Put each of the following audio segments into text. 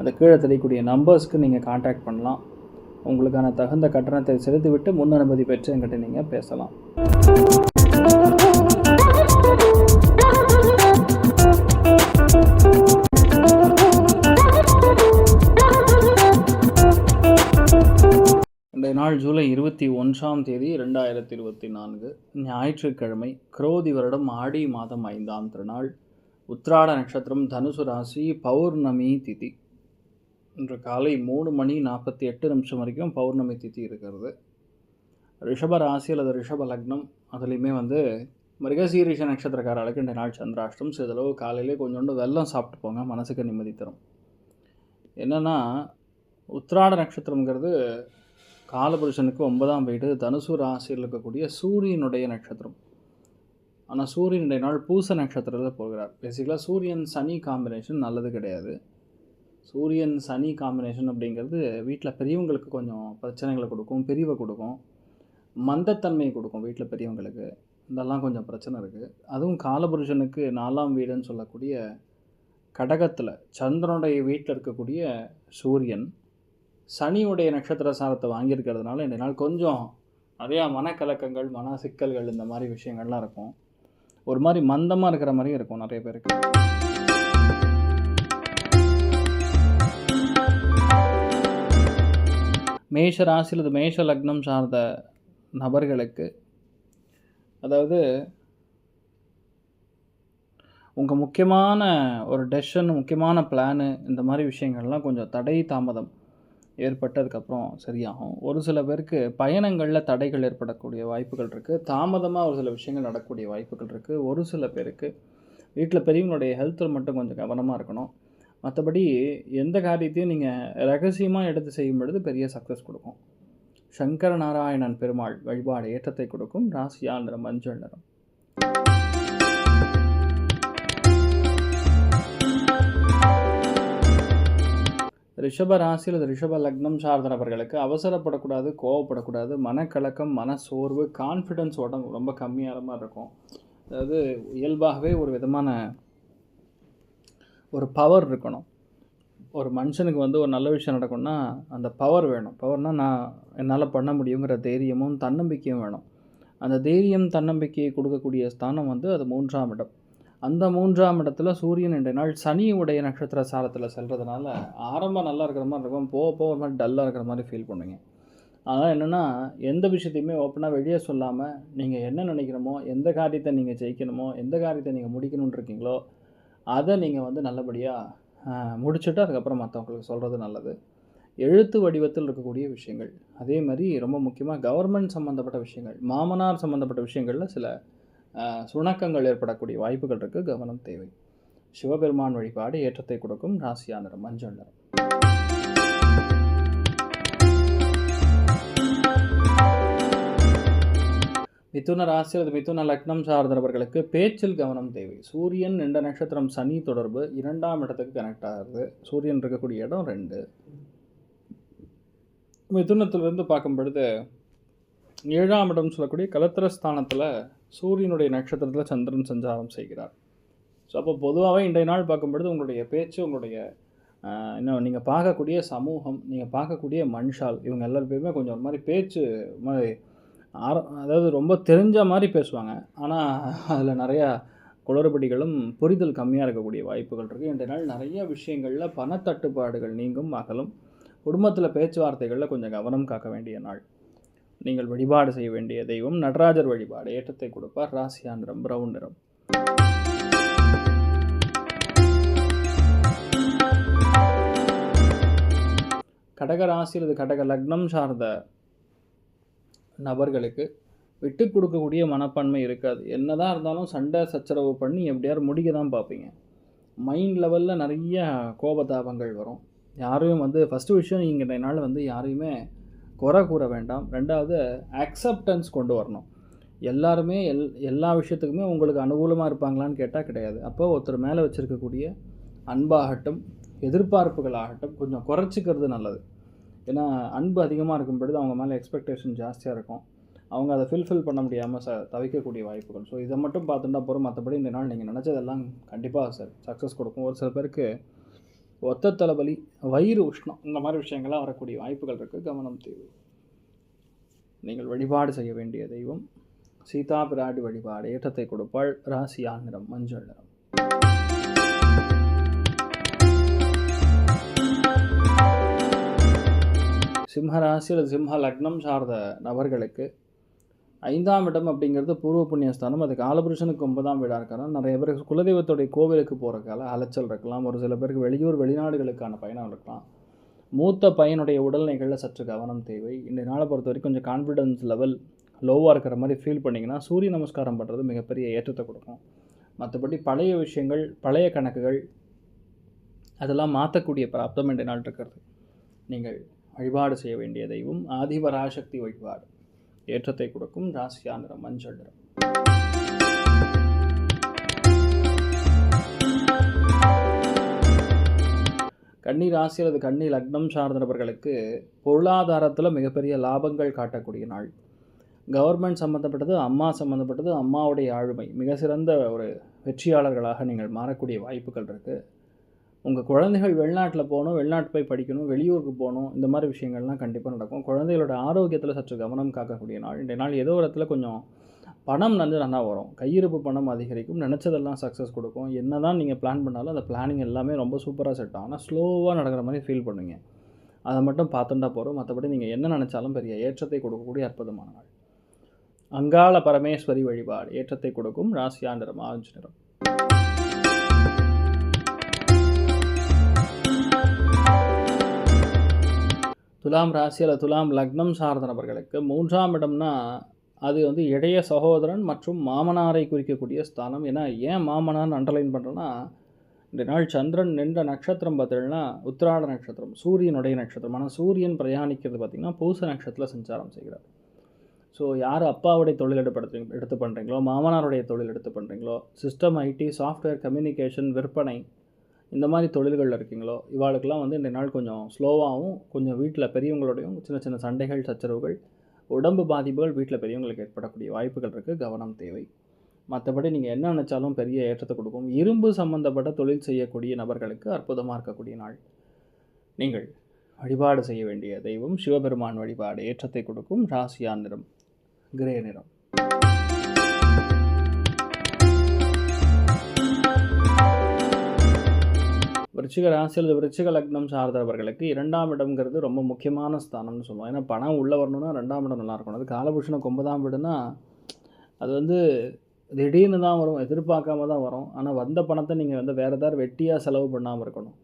அந்த கீழே தெரியக்கூடிய நம்பர்ஸ்க்கு நீங்கள் காண்டாக்ட் பண்ணலாம். உங்களுக்கான தகுந்த கட்டணத்தை செலுத்திவிட்டு முன் அனுமதி பெற்று என்கிட்ட நீங்கள் பேசலாம். இன்றைய நாள் ஜூலை இருபத்தி ஒன்றாம் தேதி ரெண்டாயிரத்தி இருபத்தி நான்கு ஞாயிற்றுக்கிழமை குரோதி வருடம் ஆடி மாதம் ஐந்தாம் திருநாள். உத்ராட நட்சத்திரம் தனுசு ராசி பௌர்ணமி திதி. இன்று காலை மூணு மணி நாற்பத்தி எட்டு நிமிஷம் வரைக்கும் பௌர்ணமி திதி இருக்கிறது. ரிஷப ராசி அல்லது ரிஷப லக்னம் அதுலேயுமே வந்து மிருகசீரிஷ நட்சத்திரக்காரர்களுக்கு இந்த நாள் சந்திராஷ்டம் சிறிதளவு காலையிலே கொஞ்சோண்டு வெள்ளம் சாப்பிட்டு போங்க மனசுக்கு நிம்மதி தரும். என்னென்னா உத்திராட நட்சத்திரங்கிறது காலபுருஷனுக்கு ஒன்பதாம் வீடு தனுசு ராசியில் இருக்கக்கூடிய சூரியனுடைய நட்சத்திரம். ஆனால் சூரியனுடைய நாள் பூச நட்சத்திரத்தில் போகிறார். பேசிக்கலாக சூரியன் சனி காம்பினேஷன் நல்லது கிடையாது. சூரியன் சனி காம்பினேஷன் அப்படிங்கிறது வீட்டில் பெரியவங்களுக்கு கொஞ்சம் பிரச்சனைகளை கொடுக்கும் பிரிவை கொடுக்கும். மந்தத்தன்மையை கொடுக்கும் வீட்டில் பெரியவங்களுக்கு. இதெல்லாம் கொஞ்சம் பிரச்சனை இருக்குது அதுவும் காலபுருஷனுக்கு நாலாம் வீடுன்னு சொல்லக்கூடிய கடகத்தில் சந்திரனுடைய வீட்டில் இருக்கக்கூடிய சூரியன் சனியுடைய நட்சத்திர சாரத்தை வாங்கியிருக்கிறதுனால இந்த நாள் கொஞ்சம் நிறையா மனக்கலக்கங்கள் மன சிக்கல்கள் இந்த மாதிரி விஷயங்கள்லாம் இருக்கும். ஒரு மாதிரி மந்தமாக இருக்கிற மாதிரியும் இருக்கும் நிறைய பேருக்கு. மேஷ ராசி அல்லது மேஷ லக்னம் சார்ந்த நபர்களுக்கு அதாவது உங்கள் முக்கியமான ஒரு டெசிஷன் முக்கியமான பிளானு இந்த மாதிரி விஷயங்கள்லாம் கொஞ்சம் தடை தாமதம் ஏற்பட்டதுக்கப்புறம் சரியாகும். ஒரு சில பேருக்கு பயணங்களில் தடைகள் ஏற்படக்கூடிய வாய்ப்புகள் இருக்குது தாமதமாக ஒரு சில விஷயங்கள் நடக்கக்கூடிய வாய்ப்புகள் இருக்குது ஒரு சில பேருக்கு வீட்டில் பெரியவங்களுடைய ஹெல்த்தில் மட்டும் கொஞ்சம் கவனமாக இருக்கணும். மற்றபடி எந்த காரியத்தையும் நீங்கள் ரகசியமாக எடுத்து செய்யும் பொழுது பெரிய சக்ஸஸ் கொடுக்கும். சங்கர நாராயணன் பெருமாள் வழிபாடு ஏற்றத்தை கொடுக்கும். ராசியா நிறம் மஞ்சள் நிறம். ரிஷப ராசியில் ரிஷப லக்னம் சார்ந்த நபர்களுக்கு அவசரப்படக்கூடாது கோவப்படக்கூடாது மனக்கலக்கம் மன சோர்வு கான்ஃபிடென்ஸோட ரொம்ப கம்மியான மாதிரி இருக்கும். அதாவது இயல்பாகவே ஒரு விதமான ஒரு பவர் இருக்கணும். ஒரு மனுஷனுக்கு வந்து ஒரு நல்ல விஷயம் நடக்கும்னா அந்த பவர் வேணும். பவர்னால் நான் என்னால் பண்ண முடியுங்கிற தைரியமும் தன்னம்பிக்கையும் வேணும். அந்த தைரியம் தன்னம்பிக்கையை கொடுக்கக்கூடிய ஸ்தானம் வந்து அது மூன்றாம் இடம். அந்த மூன்றாம் இடத்துல சூரியன் என்ற நாள் சனியுடைய நட்சத்திர சாரத்தில் செல்கிறதுனால ஆரம்பம் நல்லா இருக்கிற மாதிரி இருக்கும். போக போக ஒரு மாதிரி டல்லாக இருக்கிற மாதிரி ஃபீல் பண்ணுவீங்க. அதனால் என்னென்னா எந்த விஷயத்தையுமே ஓப்பனாக வெளியே சொல்லாமல் நீங்கள் என்ன நினைக்கிறோமோ எந்த காரியத்தை நீங்கள் ஜெயிக்கணுமோ எந்த காரியத்தை நீங்கள் முடிக்கணும்னு இருக்கீங்களோ அதை நீங்கள் வந்து நல்லபடியாக முடிச்சுட்டு அதுக்கப்புறம் மற்றவங்களுக்கு சொல்கிறது நல்லது. எழுத்து வடிவத்தில் இருக்கக்கூடிய விஷயங்கள். அதே மாதிரி ரொம்ப முக்கியமாக கவர்மெண்ட் சம்மந்தப்பட்ட விஷயங்கள். மாமனார் சம்மந்தப்பட்ட விஷயங்களில் சில சுணக்கங்கள் ஏற்படக்கூடிய வாய்ப்புகள் இருக்குது கவனம் தேவை. சிவபெருமான் வழிபாடு ஏற்றத்தை கொடுக்கும் ராசியா நிறம் மஞ்சள் நிறம். மிதுன ராசி அல்லது மிதுன லக்னம் சார்ந்தவர்களுக்கு பேச்சில் கவனம் தேவை. சூரியன் என்ற நட்சத்திரம் சனி தொடர்பு இரண்டாம் இடத்துக்கு கனெக்ட் ஆகுது. சூரியன் இருக்கக்கூடிய இடம் ரெண்டு. மிதுனத்திலிருந்து பார்க்கும் பொழுது ஏழாம் இடம் சொல்லக்கூடிய கலத்திரஸ்தானத்தில் சூரியனுடைய நட்சத்திரத்தில் சந்திரன் சஞ்சாரம் செய்கிறார். ஸோ அப்போ பொதுவாகவே இன்றைய நாள் பார்க்கும் பொழுது உங்களுடைய பேச்சு உங்களுடைய இன்னும் நீங்கள் பார்க்கக்கூடிய சமூகம் நீங்கள் பார்க்கக்கூடிய மனுஷால் இவங்க எல்லாருமே கொஞ்சம் ஒரு மாதிரி பேச்சு மாதிரி ஆர அதாவது ரொம்ப தெரிஞ்ச மாதிரி பேசுவாங்க. ஆனால் அதில் நிறையா குளறுபடிகளும் புரிதல் கம்மியாக இருக்கக்கூடிய வாய்ப்புகள் இருக்குது இதனால் நாள் நிறைய விஷயங்களில் பணத்தட்டுப்பாடுகள் நீங்கும் அகலும். குடும்பத்தில் பேச்சுவார்த்தைகளில் கொஞ்சம் கவனம் காக்க வேண்டிய நாள். நீங்கள் வழிபாடு செய்ய வேண்டிய தெய்வம் நடராஜர் வழிபாடு ஏற்றத்தை கொடுப்பார். ராசியா நிறம் பிரவுன் நிறம். கடக ராசி அல்லது கடக லக்னம் சார்ந்த நபர்களுக்கு விட்டு கொடுக்கக்கூடிய மனப்பான்மை இருக்காது. என்னதான் இருந்தாலும் சண்டை சச்சரவு பண்ணி எப்படியாவது முடிக்க தான் பார்ப்பீங்க மைண்ட் லெவலில் நிறைய கோபதாபங்கள் வரும். யாரையும் வந்து ஃபஸ்ட்டு விஷயம் நீங்கள் என்னால் வந்து யாரையுமே குறை கூற வேண்டாம். ரெண்டாவது அக்செப்டன்ஸ் கொண்டு வரணும். எல்லாருமே எல் எல்லா விஷயத்துக்குமே உங்களுக்கு அனுகூலமாக இருப்பாங்களான்னு கேட்டால் கிடையாது. அப்போ ஒருத்தர் மேலே வச்சுருக்கக்கூடிய அன்பாகட்டும் எதிர்பார்ப்புகள் ஆகட்டும் கொஞ்சம் குறைச்சிக்கிறது நல்லது. ஏன்னா அன்பு அதிகமாக இருக்கும் பொழுது அவங்க மேலே எக்ஸ்பெக்டேஷன் ஜாஸ்தியாக இருக்கும். அவங்க அதை ஃபில்ஃபில் பண்ண முடியாமல் ச தவிக்கக்கூடிய வாய்ப்புகள். ஸோ இதை மட்டும் பார்த்துட்டா போகிறோம் மற்றபடி இந்த நாள் நீங்கள் நினச்சதெல்லாம் கண்டிப்பாக சார் சக்ஸஸ் கொடுக்கும். ஒரு சில பேருக்கு ஒத்த தலைவலி வயிறு உஷ்ணம் இந்த மாதிரி விஷயங்கள்லாம் வரக்கூடிய வாய்ப்புகள் இருக்குது கவனம் தேவை. நீங்கள் வழிபாடு செய்ய வேண்டிய தெய்வம். சீதா பிராடி வழிபாடு ஏற்றத்தை கொடுப்பாள். ராசியா நிறம்? மஞ்சள் நிறம். சிம்ம ராசி அல்லது சிம்ம லக்னம் சார்ந்த நபர்களுக்கு ஐந்தாம் இடம் அப்படிங்கிறது பூர்வ புண்ணியஸ்தானம். அது காலபுருஷனுக்கு ஒன்பதாம் வீடாக இருக்கலாம் நிறைய பேர் குலதெய்வத்துடைய கோவிலுக்கு போகிறக்கால அலைச்சல் இருக்கலாம். ஒரு சில பேருக்கு வெளியூர் வெளிநாடுகளுக்கான பயணம் இருக்கலாம். மூத்த பையனுடைய உடல்நிலைகளில் சற்று கவனம் தேவை. இந்த நாளை பொறுத்த வரைக்கும் கொஞ்சம் கான்ஃபிடன்ஸ் லெவல் லோவாக இருக்கிற மாதிரி ஃபீல் பண்ணிங்கன்னா சூரிய நமஸ்காரம் பண்ணுறது மிகப்பெரிய ஏற்றத்தை கொடுக்கும். மற்றபடி பழைய விஷயங்கள் பழைய கணக்குகள் அதெல்லாம் மாற்றக்கூடிய பிராப்தம் இந்த நாள் இருக்கிறது. நீங்கள் வழிபாடு செய்ய வேண்டிய தெய்வம் ஆதிபராசக்தி வழிபாடு. ஏற்றத்தை கொடுக்கும் ராசியா நிறம் மஞ்சள் நிறம். கன்னி ராசி அல்லது கன்னி லக்னம் சார்ந்த நபர்களுக்கு பொருளாதாரத்தில் மிகப்பெரிய லாபங்கள் காட்டக்கூடிய நாள். கவர்மெண்ட் சம்மந்தப்பட்டது அம்மா சம்மந்தப்பட்டது அம்மாவுடைய ஆளுமை. மிக சிறந்த ஒரு வெற்றியாளர்களாக நீங்கள் மாறக்கூடிய வாய்ப்புகள் இருக்குது உங்கள் குழந்தைகள் வெளிநாட்டில் போகணும் வெளிநாட்டு போய் படிக்கணும் வெளியூருக்கு போகணும் இந்த மாதிரி விஷயங்கள்லாம் கண்டிப்பாக நடக்கும். குழந்தைகளோட ஆரோக்கியத்தில் சற்று கவனம் காக்கக்கூடிய நாள். இந்த நாள் ஏதோ ஒரு இடத்துல கொஞ்சம் பணம் வந்து நல்லா வரும். கையிருப்பு பணம் அதிகரிக்கும். நினச்சதெல்லாம் சக்ஸஸ் கொடுக்கும். என்ன தான் நீங்கள் பிளான் பண்ணாலும் அந்த பிளானிங் எல்லாமே ரொம்ப சூப்பராக செட் ஆகும். ஆனால் ஸ்லோவாக நடக்கிற மாதிரி ஃபீல் பண்ணுவீங்க அதை மட்டும் பார்த்துட்டா போகிறோம் மற்றபடி நீங்கள் என்ன நினச்சாலும் பெரிய ஏற்றத்தை கொடுக்கக்கூடிய அற்புதமான நாள். அங்காள பரமேஸ்வரி வழிபாடு ஏற்றத்தை கொடுக்கும். ராசியா நிறம் ஆரஞ்சு நிறம். துலாம் ராசி அல்லது துலாம் லக்னம் சார்ந்த நபர்களுக்கு மூன்றாம் இடம்னா அது வந்து இளைய சகோதரன் மற்றும் மாமனாரை குறிக்கக்கூடிய ஸ்தானம். ஏன்னா ஏன் மாமனார்னு அண்டர்லைன் பண்ணுறேன்னா இந்த நாள் சந்திரன் நின்ற நட்சத்திரம் பார்த்தீங்கன்னா உத்திராட நட்சத்திரம் சூரியனுடைய நட்சத்திரம். ஆனால் சூரியன் பிரயாணிக்கிறது பார்த்திங்கன்னா பூச நட்சத்திரத்தில் சஞ்சாரம் செய்கிறார். ஸோ யார் அப்பாவுடைய தொழில் எடுப்படுத்து எடுத்து பண்ணுறீங்களோ மாமனாருடைய தொழில் எடுத்து பண்ணுறீங்களோ சிஸ்டம் ஐடி சாஃப்ட்வேர் கம்யூனிகேஷன் விற்பனை இந்த மாதிரி தொழில்களில் இருக்கீங்களோ இவாளுக்கெல்லாம் வந்து இந்த நாள் கொஞ்சம் ஸ்லோவாகவும் கொஞ்சம் வீட்டில் பெரியவங்களோடையும் சின்ன சின்ன சண்டைகள் சச்சரவுகள் உடம்பு பாதிப்புகள் வீட்டில் பெரியவங்களுக்கு ஏற்படக்கூடிய வாய்ப்புகள் இருக்குது கவனம் தேவை. மற்றபடி நீங்கள் என்ன நினச்சாலும் பெரிய ஏற்றத்தை கொடுக்கும். இரும்பு சம்பந்தப்பட்ட தொழில் செய்யக்கூடிய நபர்களுக்கு அற்புதமாக இருக்கக்கூடிய நாள். நீங்கள் வழிபாடு செய்ய வேண்டிய தெய்வம் சிவபெருமான் வழிபாடு ஏற்றத்தை கொடுக்கும். ராசியா நிறம் கிரே நிறம். விருச்சிக ராசி அல்லது விருச்சிக லக்னம் சார்ந்தவர்களுக்கு இரண்டாம் இடம்ங்கிறது ரொம்ப முக்கியமான ஸ்தானம்னு சொல்லுவோம். ஏன்னா பணம் உள்ளே வரணும்னா ரெண்டாம் இடம் நல்லா இருக்கணும். அது காலபூஷணம் ஒன்பதாம் வீடுனா அது வந்து திடீர்னு தான் வரும் எதிர்பார்க்காம தான் வரும். ஆனால் வந்த பணத்தை நீங்கள் வந்து வேறு ஏதாவது வெட்டியாக செலவு பண்ணாமல் இருக்கணும்.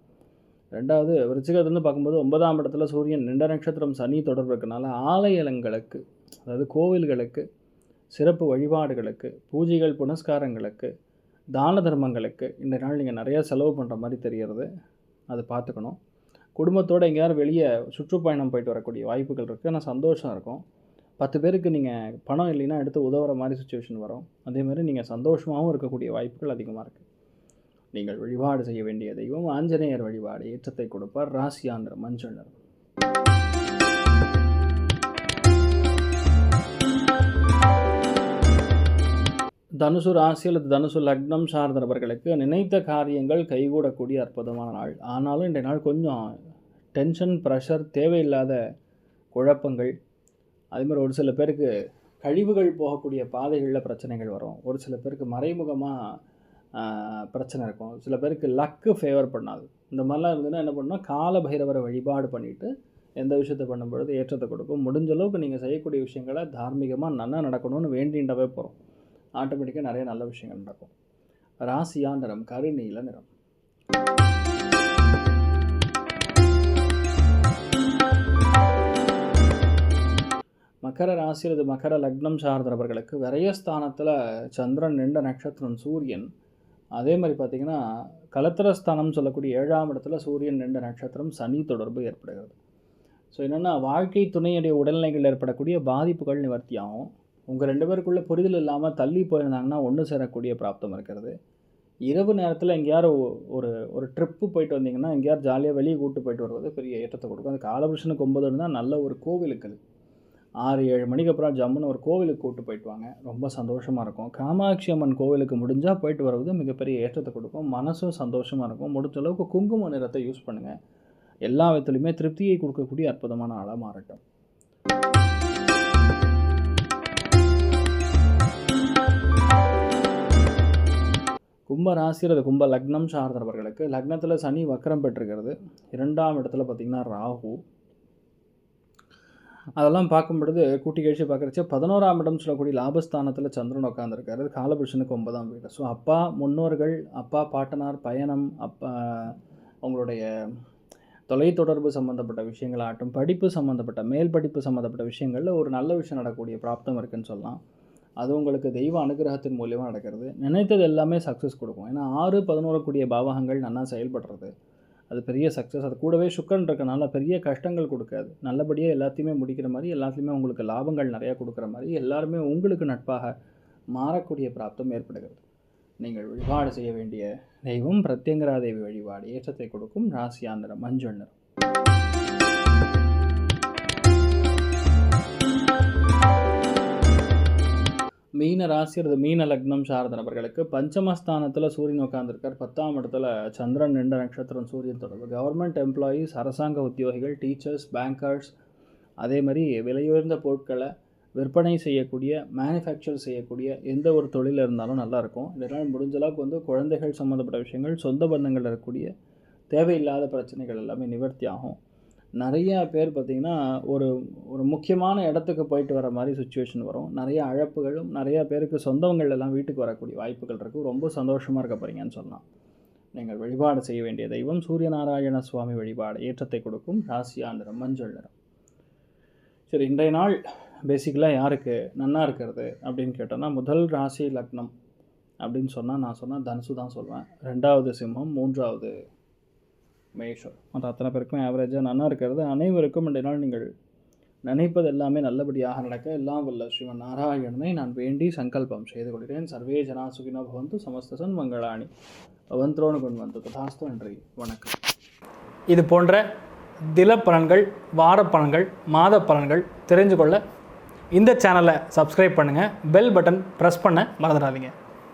ரெண்டாவது விருச்சிகத்துலேருந்து பார்க்கும்போது ஒன்பதாம் இடத்துல சூரியன் நின்ற நட்சத்திரம் சனி தொடர்பு இருக்கனால ஆலயங்களுக்கு அதாவது கோவில்களுக்கு சிறப்பு வழிபாடுகளுக்கு பூஜைகள் புனஸ்காரங்களுக்கு தான தர்மங்களுக்கு இந்த நாள் நீங்கள் நிறையா செலவு பண்ணுற மாதிரி தெரிகிறது. அது பார்த்துக்கணும். குடும்பத்தோடு எங்கேயாவது வெளியே சுற்றுப்பயணம் போயிட்டு வரக்கூடிய வாய்ப்புகள் இருக்குது ஆனால் சந்தோஷம் இருக்கும். பத்து பேருக்கு நீங்கள் பணம் இல்லைன்னா எடுத்து உதவுற மாதிரி சுச்சுவேஷன் வரும். அதேமாதிரி நீங்கள் சந்தோஷமாகவும் இருக்கக்கூடிய வாய்ப்புகள் அதிகமாக இருக்குது நீங்கள் வழிபாடு செய்ய வேண்டிய தெய்வம் ஆஞ்சநேயர் வழிபாடு ஏற்றத்தை கொடுப்பார். ராசியாந்திர மஞ்சள் நிறம். தனுசு ராசி அல்லது தனுசு லக்னம் சார்ந்த நபர்களுக்கு நினைத்த காரியங்கள் கைகூடக்கூடிய அற்புதமான நாள். ஆனாலும் இந்த நாள் கொஞ்சம் டென்ஷன் ப்ரெஷர் தேவையில்லாத குழப்பங்கள். அதேமாதிரி ஒரு சில பேருக்கு கழிவுகள் போகக்கூடிய பாதைகளில் பிரச்சனைகள் வரும். ஒரு சில பேருக்கு மறைமுகமாக பிரச்சனை இருக்கும். சில பேருக்கு லக்கு ஃபேவர் பண்ணாது. இந்த மாதிரிலாம் இருந்ததுன்னா என்ன பண்ணால் கால பைரவரை வழிபாடு பண்ணிவிட்டு எந்த விஷயத்தை பண்ணும்பொழுது ஏற்றத்தை கொடுக்கும். முடிஞ்ச அளவுக்கு நீங்கள் செய்யக்கூடிய விஷயங்களை தார்மீகமாக நல்லா நடக்கணும்னு வேண்டின்றவே போகிறோம் ஆட்டோமேட்டிக்காக நிறைய நல்ல விஷயங்கள் நடக்கும். ராசியா நிறம் கருநீல நிறம். மகர ராசி அல்லது மகர லக்னம் சார்ந்த நபர்களுக்கு விரயஸ்தானத்தில் சந்திரன் நின்ற நட்சத்திரம் சூரியன். அதே மாதிரி பார்த்திங்கன்னா கலத்திரஸ்தானம் சொல்லக்கூடிய ஏழாம் இடத்துல சூரியன் நின்ற நட்சத்திரம் சனி தொடர்பு ஏற்படுகிறது. ஸோ என்னென்னா வாழ்க்கை துணையுடைய உடல்நிலைகள் ஏற்படக்கூடிய பாதிப்புகள் நிவர்த்தியாகும் உங்கள் ரெண்டு பேருக்குள்ளே புரிதல் இல்லாமல் தள்ளி போயிருந்தாங்கன்னா ஒன்று சேரக்கூடிய பிராப்தம் இருக்கிறது. இரவு நேரத்தில் எங்கேயாரும் ஒரு ஒரு ட்ரிப்பு போயிட்டு வந்தீங்கன்னா எங்கேயாரும் ஜாலியாக வெளியே கூட்டு போயிட்டு வருவது பெரிய ஏற்றத்தை கொடுக்கும். அந்த காலபுருஷனுக்கு ஒம்பது இருந்தால் நல்ல ஒரு கோவிலுக்கு ஆறு ஏழு மணிக்கு அப்புறம் ஜம்முன்னு ஒரு கோவிலுக்கு கூட்டு போயிட்டு வாங்க. ரொம்ப சந்தோஷமாக இருக்கும். காமாட்சி அம்மன் கோவிலுக்கு முடிஞ்சால் போயிட்டு வர்றது மிகப்பெரிய ஏற்றத்தை கொடுக்கும். மனசும் சந்தோஷமாக இருக்கும். முடிஞ்ச அளவுக்கு குங்கும நிறத்தை யூஸ் பண்ணுங்கள் எல்லா விதத்துலையுமே திருப்தியை கொடுக்கக்கூடிய அற்புதமான ஆளாக மாறட்டும். கும்ப ராசி அல்லது கும்ப லக்னம் சார்ந்தவர்களுக்கு லக்னத்தில் சனி வக்கரம் பெற்றிருக்கிறது. இரண்டாம் இடத்துல பார்த்திங்கன்னா ராகு. அதெல்லாம் பார்க்கும் பொழுது கூட்டி கழிச்சு பார்க்குறச்ச பதினோராம் இடம் சொல்லக்கூடிய லாபஸ்தானத்தில் சந்திரன் உட்காந்துருக்காரு காலபுருஷனுக்கு ஒன்பதாம் வீடு. ஸோ அப்பா முன்னோர்கள் அப்பா பாட்டனார் பயணம் அப்பா அவங்களுடைய தொலைத்தொடர்பு சம்மந்தப்பட்ட விஷயங்களாகட்டும் படிப்பு சம்மந்தப்பட்ட மேல் படிப்பு சம்மந்தப்பட்ட விஷயங்களில் ஒரு நல்ல விஷயம் நடக்கக்கூடிய பிராப்தம் இருக்குதுன்னு சொல்லலாம். அது உங்களுக்கு தெய்வ அனுகிரகத்தின் மூலியமாக நடக்கிறது. நினைத்தது எல்லாமே சக்ஸஸ் கொடுக்கும். ஏன்னா ஆறு பதினோரு கூடிய பாவகங்கள் நல்லா செயல்படுறது. அது பெரிய சக்ஸஸ் அது கூடவே சுக்கரன் இருக்கனால பெரிய கஷ்டங்கள் கொடுக்காது. நல்லபடியாக எல்லாத்தையுமே முடிக்கிற மாதிரி எல்லாத்துலேயுமே உங்களுக்கு லாபங்கள் நிறையா கொடுக்குற மாதிரி எல்லாருமே உங்களுக்கு நட்பாக மாறக்கூடிய பிராப்தம் ஏற்படுகிறது. நீங்கள் வழிபாடு செய்ய வேண்டிய தெய்வம் பிரத்யங்கரா தேவி வழிபாடு. ஏற்றத்தை கொடுக்கும் ராசியாந்திரம் மஞ்சள் நிறம் மீன ராசி அல்லது மீன லக்னம் சார்ந்த நபர்களுக்கு பஞ்சமஸ்தானத்தில் சூரியன் உட்காந்துருக்கார் பத்தாம் இடத்துல சந்திரன் ரெண்டு நட்சத்திரம் சூரியன் தொடர்பு. கவர்மெண்ட் எம்ப்ளாயீஸ் அரசாங்க உத்தியோகிகள் டீச்சர்ஸ் பேங்கர்ஸ் அதே மாதிரி விலையுயர்ந்த பொருட்களை விற்பனை செய்யக்கூடிய மேனுஃபேக்சர் செய்யக்கூடிய எந்த ஒரு தொழில் இருந்தாலும் நல்லாயிருக்கும் இதனால் முடிஞ்ச அளவுக்கு வந்து குழந்தைகள் சம்மந்தப்பட்ட விஷயங்கள் சொந்த பந்தங்கள் இருக்கக்கூடிய தேவையில்லாத பிரச்சனைகள் எல்லாமே நிவர்த்தி ஆகும். நிறையா பேர் பார்த்திங்கன்னா ஒரு ஒரு முக்கியமான இடத்துக்கு போயிட்டு வர மாதிரி சுச்சுவேஷன் வரும். நிறைய அழப்புகளும் நிறையா பேருக்கு சொந்தங்கள் எல்லாம் வீட்டுக்கு வரக்கூடிய வாய்ப்புகள் இருக்குது ரொம்ப சந்தோஷமாக இருக்க போகிறீங்கன்னு சொல்லலாம். நீங்கள் வழிபாடு செய்ய வேண்டிய தெய்வம் சூரியநாராயண சுவாமி வழிபாடு ஏற்றத்தை கொடுக்கும் ராசியா நிறம் மஞ்சள் நிறம். சரி இன்றைய நாள் பேசிக்கலாக யாருக்கு? நன்னா இருக்கிறது அப்படின்னு கேட்டோன்னா முதல் ராசி லக்னம் அப்படின்னு சொன்னால் நான் சொன்னால் தனுசு தான் சொல்வேன். ரெண்டாவது சிம்மம் மூன்றாவது மேஷம். மற்ற அத்தனை பேருக்கும் ஆவரேஜாக நன்னா இருக்கிறது. அனைவருக்கும் இன்றைய நாள் நீங்கள் நினைப்பது எல்லாமே நல்லபடியாக நடக்க எல்லாம் வல்ல. ஸ்ரீமன் நாராயணனை நான் வேண்டி சங்கல்பம் செய்து கொள்கிறேன். சர்வே ஜனா சுகினோ பவந்து சமஸ்தசன் மங்களாணி. பவந்தோனு கொண்டு வந்து ததாஸ்து நன்றி. வணக்கம். இது போன்ற தில பலன்கள் வார பலன்கள் மாத பலன்கள் தெரிஞ்சு கொள்ள இந்த சேனலை சப்ஸ்கிரைப் பண்ணுங்கள் பெல் பட்டன் ப்ரெஸ் பண்ண மறந்துடாதீங்க.